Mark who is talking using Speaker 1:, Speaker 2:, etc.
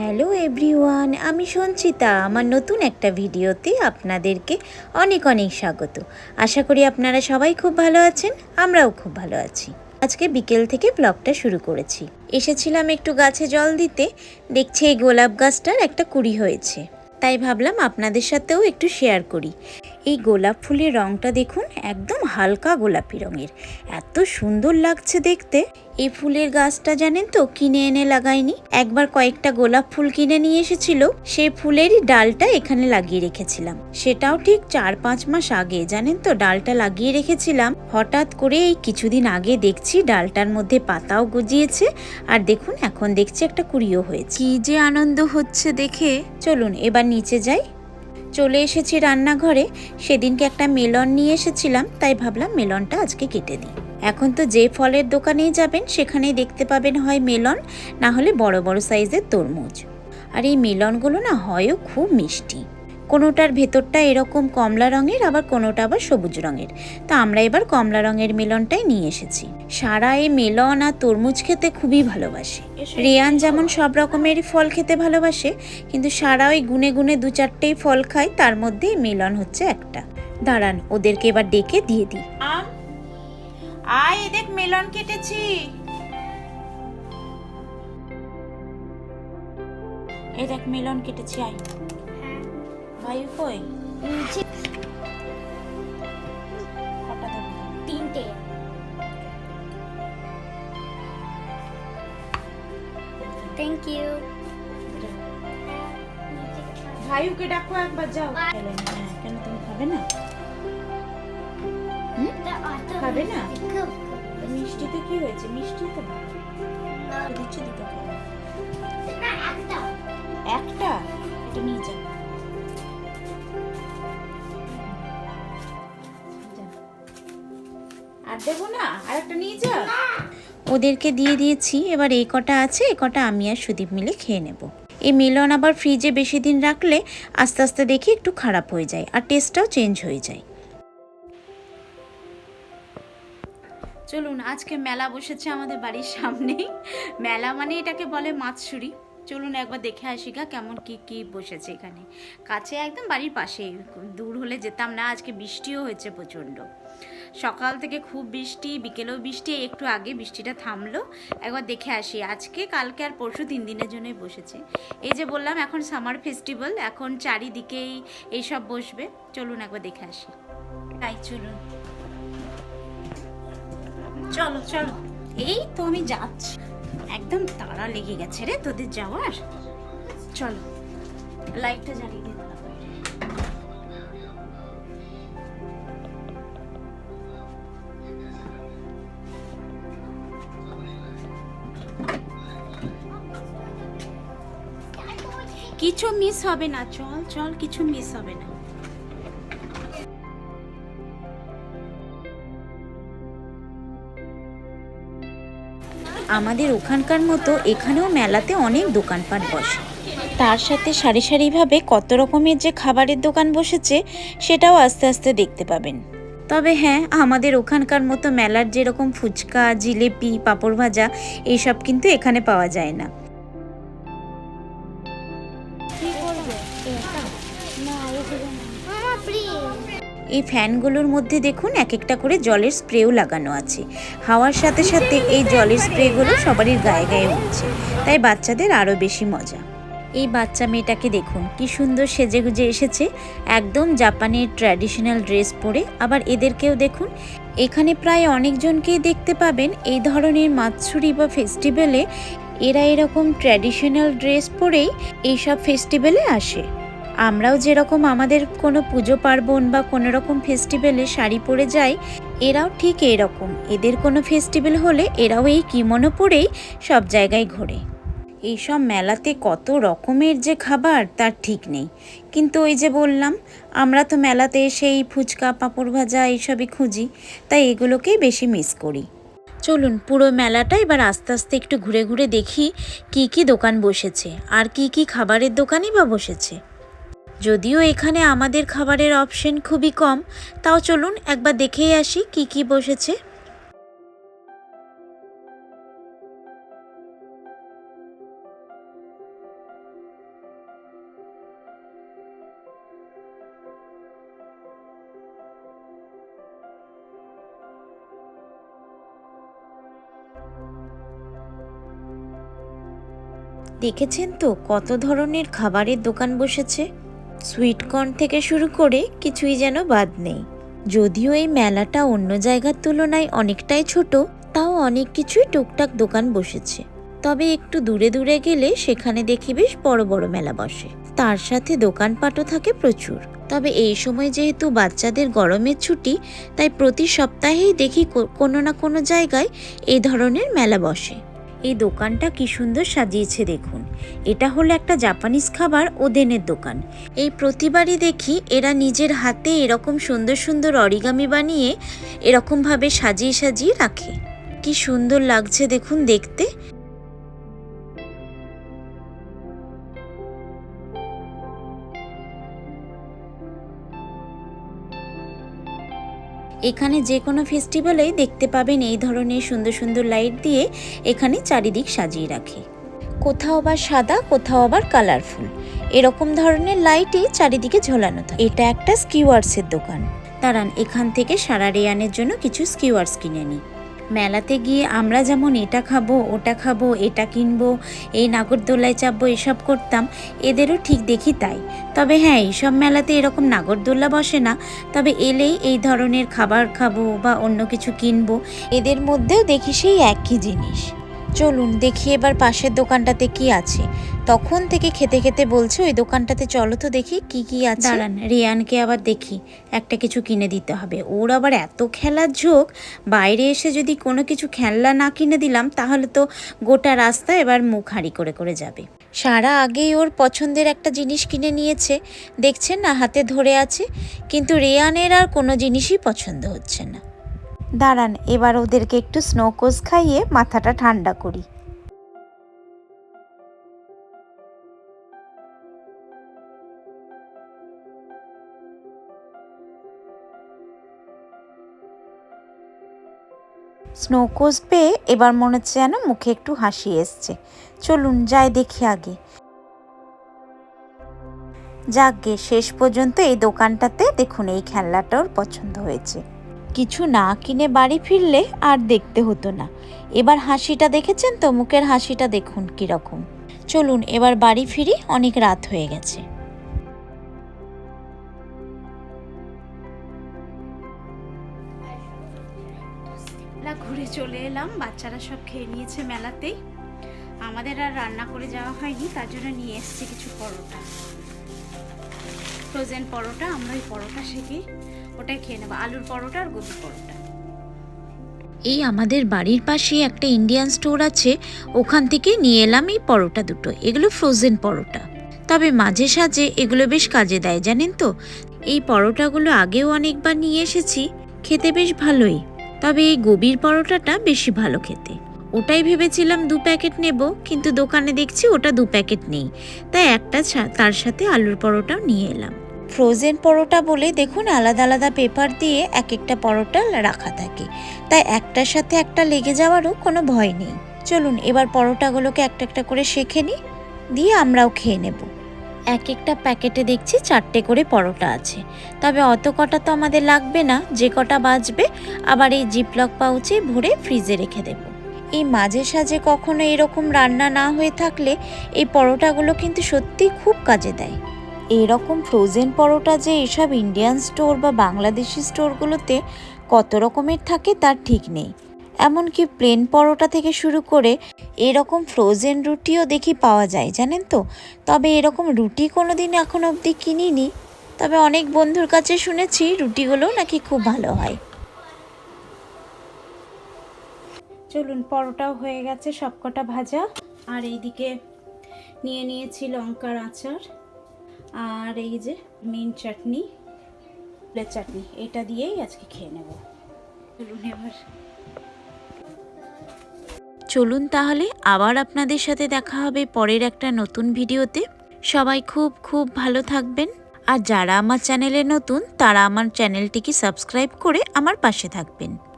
Speaker 1: Hello everyone আমি সঞ্চিতা। আমার নতুন একটা ভিডিওতে আপনাদেরকে অনেক অনেক স্বাগত। আশা করি আপনারা সবাই খুব ভালো আছেন, আমরাও খুব ভালো আছি। আজকে বিকেল থেকে ব্লগটা শুরু করেছি। এসেছিলাম একটু গাছে জল দিতে। দেখছি এই গোলাপ গাছটার একটা কুড়ি হয়েছে। তাই ভাবলাম আপনাদের সাথেও একটু শেয়ার করি। এই গোলাপ ফুলের রঙটা দেখুন একদম হালকা গোলাপি রঙের। এত সুন্দর লাগছে দেখতে। এই ফুলের গাছটা জানেন তো কিনে এনে লাগাইনি একবার কয়েকটা গোলাপ ফুল কিনে নিয়ে এসেছিল সেই ফুলেরই ডালটা এখানে লাগিয়ে রেখেছিলাম। সেটাও ঠিক চার পাঁচ মাস আগে, জানেন তো? ডালটা লাগিয়ে রেখেছিলাম। হঠাৎ করে এই কিছুদিন আগে দেখছি ডালটার মধ্যে পাতাও গজিয়েছে, আর দেখুন এখন দেখছি একটা কুড়িও হয়েছে। কি যে আনন্দ হচ্ছে দেখে। চলুন, এবার নিচে যাই। চলে এসেছি রান্নাঘরে। সেদিনকে একটা মেলন নিয়ে এসেছিলাম, তাই ভাবলাম মেলনটা আজকে কেটে দিই। এখন তো যে ফলের দোকানেই যাবেন, সেখানেই দেখতে পাবেন হয় মেলন, না হলে বড় বড় সাইজের তরমুজ। আর এই মেলনগুলো না হয়ও খুব মিষ্টি। কোনোটার ভেতরটা এরকম কমলা রঙের, আবার কোনোটা আবার সবুজ রঙের। তা আমরা এবার কমলা রঙের মেলনটাই নিয়ে এসেছি। সারা এই মেলন আর তরমুজ খেতে খুবই ভালোবাসে। রিয়ান যেমন সব রকমেরই ফল খেতে ভালোবাসে, কিন্তু সারা ওই গুনে গুনে দু চারটেই ফল খায়, তার মধ্যে মেলন হচ্ছে একটা। দাঁড়ান, ওদেরকে এবার ডেকে দিয়ে দিই। আম আয় দেখ মেলন কেটেছি। এই দেখ মেলন কেটেছি আয়। ভাই কই?
Speaker 2: তিনটে। থ্যাংক ইউ
Speaker 1: ভাইউকে ডাকো একবার যাও। হ্যাঁ কেন তুমি খাবে না? খাবে না? মিষ্টিতে কি হয়েছে? মিষ্টি তো দিচ্ছি দুটো একটা? এটা নিয়ে ওদেরকে দিয়ে দিয়েছি। এবার এই কটা আছে এই কটা আমি আর সুদীপ মিলে খেয়ে নেব। এই মিলন আবার ফ্রিজে বেশি দিন রাখলে আস্তে আস্তে দেখি একটু খারাপ হয়ে যায়, আর টেস্টটাও চেঞ্জ হয়ে যায়। চলুন, আজকে মেলা বসেছে আমাদের বাড়ির সামনেই মেলা মানে এটাকে বলে মাছসুরি। চলুন একবার দেখে আসি গা, কেমন কি কি বসেছে এখানে। কাছে একদম বাড়ির পাশে, দূর হলে যেতাম না, আজকে বৃষ্টিও হয়েছে প্রচণ্ড। সকাল থেকে খুব বৃষ্টি, বিকেলেও বৃষ্টি, একটু আগে বৃষ্টিটা থামলো। একবার দেখে আসি, আজকে, কালকে আর পরশু তিন দিনের জন্যই বসেছে। এই যে বললাম, এখন সামার ফেস্টিভ্যাল এখন চারিদিকেই এইসব বসবে। চলুন একবার দেখে আসি। তাই চলুন। চলো চলো। এই তো আমি যাচ্ছি। একদম তাড়া লেগে গেছে রে তোদের যাওয়ার। চলো লাইটটা জ্বালিয়ে দে। দাঁড়া বাইরে। কিছু মিস হবে না, চল চল, কিছু মিস হবে না। আমাদের ওখানকার মতো এখানেও মেলাতে অনেক দোকানপাট বসে। তার সাথে সারি সারিভাবে কত রকমের যে খাবারের দোকান বসেছে, সেটাও আস্তে আস্তে দেখতে পাবেন। তবে হ্যাঁ আমাদের ওখানকার মতো মেলার যেরকম ফুচকা, জিলেপি, পাঁপড় ভাজা, এইসব কিন্তু এখানে পাওয়া যায় না। এই ফ্যানগুলোর মধ্যে দেখুন এক একটা করে জলের স্প্রেও লাগানো আছে। হাওয়ার সাথে সাথে এই জলের স্প্রেগুলো সবারই গায়ে গায়ে উঠছে। তাই বাচ্চাদের আরও বেশি মজা। এই বাচ্চা মেয়েটাকে দেখুন, কি সুন্দর সেজে গুজে এসেছে। একদম জাপানের ট্র্যাডিশনাল ড্রেস পরে। আবার এদেরকেও দেখুন, এখানে প্রায় অনেকজনকেই দেখতে পাবেন। এই ধরনের মাতসুরি বা ফেস্টিভ্যালে এরা এরকম ট্র্যাডিশনাল ড্রেস পরেই এইসব ফেস্টিভ্যালে আসে। আমরাও যেরকম আমাদের কোনো পুজো পার্বণ বা কোনো রকম ফেস্টিভ্যালে শাড়ি পরে যাই, এরাও ঠিক এরকম এদের কোনো ফেস্টিভ্যাল হলে এরাও এই কিমনো পরেই সব জায়গায় ঘোরে। এইসব মেলাতে কত রকমের যে খাবার তার ঠিক নেই। কিন্তু ওই যে বললাম, আমরা তো মেলাতে সেই ফুচকা, পাঁপড় ভাজা এইসবই খুঁজি, তাই এগুলোকেই বেশি মিস করি। চলুন, পুরো মেলাটা এবার আস্তে আস্তে একটু ঘুরে ঘুরে দেখি কি কি দোকান বসেছে, আর কি কি খাবারের দোকানই বা বসেছে। যদিও এখানে আমাদের খাবারের অপশন খুবই কম, তাও চলুন একবার দেখেই আসি কি কি বসেছে। দেখেছেন তো কত ধরনের খাবারের দোকান বসেছে? সুইট কর্ন থেকে শুরু করে কিছুই যেন বাদ নেই। যদিও এই মেলাটা অন্য জায়গার তুলনায় অনেকটাই ছোট, তাও অনেক কিছুই টুকটাক দোকান বসেছে। তবে একটু দূরে দূরে গেলে সেখানে দেখি বেশ বড় বড় মেলা বসে। তার সাথে দোকানপাটও থাকে প্রচুর। তবে এই সময় যেহেতু বাচ্চাদের গরমের ছুটি, তাই প্রতি সপ্তাহেই দেখি কোনো না কোনো জায়গায় এই ধরনের মেলা বসে। এই দোকানটা কি সুন্দর সাজিয়েছে দেখুন। এটা হলো একটা জাপানিজ খাবার ওদেনের দোকান। এই প্রতিবারই দেখি এরা নিজের হাতে এরকম সুন্দর সুন্দর অরিগামি বানিয়ে এরকমভাবে সাজিয়ে সাজিয়ে রাখে। কি সুন্দর লাগছে দেখুন দেখতে। এখানে যে কোনো ফেস্টিভ্যালেই দেখতে পাবেন এই ধরনের সুন্দর সুন্দর লাইট দিয়ে এখানে চারিদিক সাজিয়ে রাখে। কোথাও আবার সাদা, কোথাও আবার কালারফুল। এরকম ধরনের লাইটই চারিদিকে ঝোলানো থাকে। এটা একটা স্কিওয়ার্সের দোকান। দাঁড়ান, এখান থেকে সারা রেয়ানের জন্য কিছু স্কিওয়ার্স কিনে নিই। মেলাতে গিয়ে আমরা যেমন এটা খাব, ওটা খাব, এটা কিনবো, এই নাগরদোলায় চাপবো, এসব করতাম, এদেরও ঠিক দেখি তাই। তবে হ্যাঁ এইসব মেলাতে এরকম নাগরদোল্লা বসে না। তবে এলেই এই ধরনের খাবার খাব বা অন্য কিছু কিনবো, এদের মধ্যেও দেখি সেই একই জিনিস। চলুন দেখি এবার পাশের দোকানটাতে কি আছে। তখন থেকে খেতে খেতে বলছে ওই দোকানটাতে চলো তো দেখি কি কি আছে। দাঁড়ান রিয়ানকে আবার দেখি একটা কিছু কিনে দিতে হবে। ওর আবার এত খেলার ঝোঁক বাইরে এসে যদি কোনো কিছু খেলনা না কিনে দিলাম তাহলে তো গোটা রাস্তা এবার মুখ হাঁড়ি করে করে যাবে। সারা আগেই ওর পছন্দের একটা জিনিস কিনে নিয়েছে। দেখছেন না হাতে ধরে আছে। কিন্তু রেয়ানের আর কোনো জিনিসই পছন্দ হচ্ছে না। দাঁড়ান, এবার ওদেরকে একটু স্নোকোজ খাইয়ে মাথাটা ঠান্ডা করি। স্নোকোজ পেয়ে এবার মনে হচ্ছে যেন মুখে একটু হাসি এসছে। চলুন, যাই দেখি আগে। যাকগে শেষ পর্যন্ত এই দোকানটাতে দেখুন এই খেলনাটা ওর পছন্দ হয়েছে। কিছু না কিনে বাড়ি ফিরলে আর দেখতে হতো না। এবার হাসিটা দেখেছেন তো? মুখের হাসিটা দেখুন কীরকম। চলুন, এবার বাড়ি ফিরি, অনেক রাত হয়ে গেছে।
Speaker 3: ঘুরে চলে এলাম। বাচ্চারা সব খেয়ে নিয়েছে মেলাতেই। আমাদের আর রান্না করে যাওয়া হয়নি, তার জন্য নিয়ে এসেছি কিছু পরোটা। ফ্রোজেন পরোটা, আমরা ওই পরোটা শেখে ওটাই খেয়ে নেব, আলুর পরোটা আর গোবি পরোটা।
Speaker 1: এই আমাদের বাড়ির পাশে একটা ইন্ডিয়ান স্টোর আছে, ওখান থেকে নিয়ে এলাম এই পরোটা দুটো, এগুলো ফ্রোজেন পরোটা। তবে মাঝে সাঝে এগুলো বেশ কাজে দেয়, জানেন তো? এই পরোটাগুলো আগেও অনেকবার নিয়ে এসেছি, খেতে বেশ ভালোই। তবে এই গোবির পরোটাটা বেশি ভালো খেতে। ওটাই ভেবেছিলাম দু প্যাকেট নেব, কিন্তু দোকানে দেখছি ওটা দু প্যাকেট নেই। তাই একটা তার সাথে আলুর পরোটাও নিয়ে এলাম। ফ্রোজেন পরোটা বলে দেখুন আলাদা আলাদা পেপার দিয়ে এক একটা পরোটা রাখা থাকে। তাই একটার সাথে একটা লেগে যাওয়ারও কোনো ভয় নেই। চলুন এবার পরোটাগুলোকে একটা একটা করে শেখে নিই, দিয়ে আমরাও খেয়ে নেব। এক একটা প্যাকেটে দেখছি চারটে করে পরোটা আছে। তবে অত কটা তো আমাদের লাগবে না, যে কটা বাজবে আবার এই জিপলক পাউচে ভরে ফ্রিজে রেখে দেব। এই মাঝে সাঝে কখনো এরকম রান্না না হয়ে থাকলে এই পরোটাগুলো কিন্তু সত্যি খুব কাজে দেয়। এরকম ফ্রোজেন পরোটা যে এসব ইন্ডিয়ান স্টোর বা বাংলাদেশি স্টোরগুলোতে কত রকমের থাকে তার ঠিক নেই। এমনকি প্লেন পরোটা থেকে শুরু করে এরকম ফ্রোজেন রুটিও দেখি পাওয়া যায়, জানেন তো? তবে এরকম রুটি কোনো দিন এখন অবধি কিনিনি। তবে অনেক বন্ধুর কাছে শুনেছি রুটিগুলো নাকি খুব ভালো হয়।
Speaker 3: চলুন, পরোটাও হয়ে গেছে সবকটা ভাজা। আর এইদিকে নিয়ে নিয়েছি লঙ্কার আচার। আর এই যে মিন চাটনি ফুলের চাটনি এটা দিয়েই আজকে খেয়ে নেব। চলুন এবার।
Speaker 1: চলুন তাহলে আবার আপনাদের সাথে দেখা হবে পরের একটা নতুন ভিডিওতে। সবাই খুব খুব ভালো থাকবেন। আর যারা আমার চ্যানেলে নতুন তারা আমার চ্যানেলটিকে সাবস্ক্রাইব করে আমার পাশে থাকবেন।